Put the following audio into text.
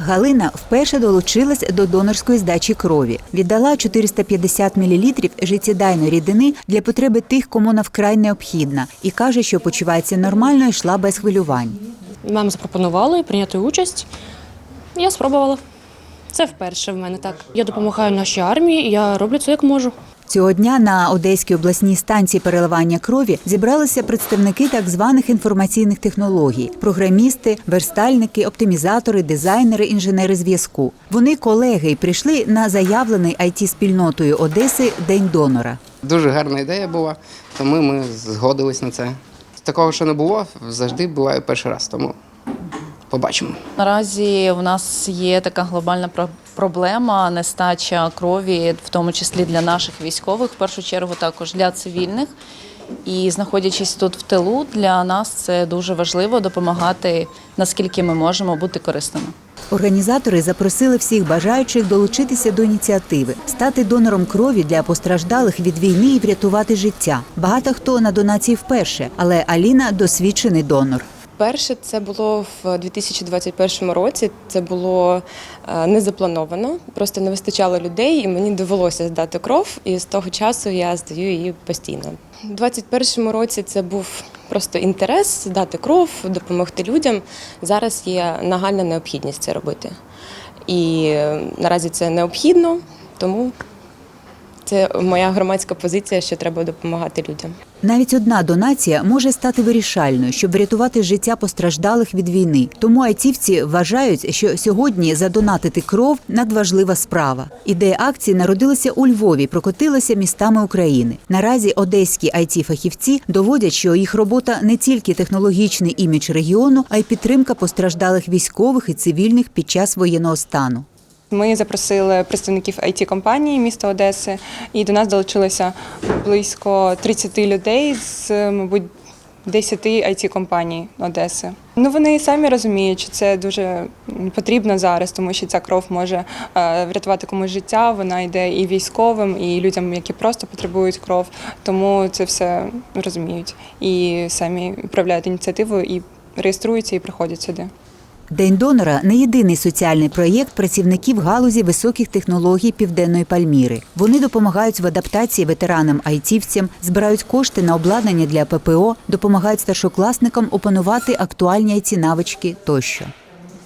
Галина вперше долучилась до донорської здачі крові. Віддала 450 мл життєдайної рідини для потреби тих, кому вона вкрай необхідна, і каже, що почувається нормально і йшла без хвилювань. Нам запропонували прийняти участь. Я спробувала. Це вперше в мене так. Я допомагаю нашій армії, і я роблю це як можу. Цього дня на Одеській обласній станції переливання крові зібралися представники так званих інформаційних технологій: програмісти, верстальники, оптимізатори, дизайнери, інженери зв'язку. Вони колеги і прийшли на заявлений it спільнотою Одеси День донора. Дуже гарна ідея була, тому ми згодились на це. Такого, що не було, завжди буває перший раз, тому побачимо. Наразі у нас є така глобальна про- проблема нестача крові, в тому числі для наших військових, в першу чергу також для цивільних. І знаходячись тут в тилу, для нас це дуже важливо допомагати, наскільки ми можемо бути корисними. Організатори запросили всіх бажаючих долучитися до ініціативи, стати донором крові для постраждалих від війни і врятувати життя. Багато хто на донації вперше, але Аліна досвідчений донор. Перше це було в 2021 році. Це було е, не заплановано, просто не вистачало людей, і мені довелося здати кров. І з того часу я здаю її постійно. У 2021 році це був просто інтерес здати кров, допомогти людям. Зараз є нагальна необхідність це робити. І е, наразі це необхідно, тому це моя громадська позиція, що треба допомагати людям. Навіть одна донація може стати вирішальною, щоб врятувати життя постраждалих від війни. Тому айтівці вважають, що сьогодні задонатити кров надважлива справа. Ідея акції народилася у Львові, прокотилася містами України. Наразі одеські it фахівці доводять, що їх робота не тільки технологічний імідж регіону, а й підтримка постраждалих військових і цивільних під час воєнного стану. Ми запросили представників it компанії міста Одеси, і до нас долучилося близько 30 людей з, мабуть, 10 it компаній Одеси. Ну вони самі розуміють, що це дуже потрібно зараз, тому що ця кров може е, врятувати комусь життя. Вона йде і військовим, і людям, які просто потребують кров. Тому це все розуміють і самі управляють ініціативою і реєструються і приходять сюди. День донора не єдиний соціальний проєкт працівників галузі високих технологій південної Пальміри. Вони допомагають в адаптації ветеранам айтівцям, збирають кошти на обладнання для ППО, допомагають старшокласникам опанувати актуальні айті навички тощо.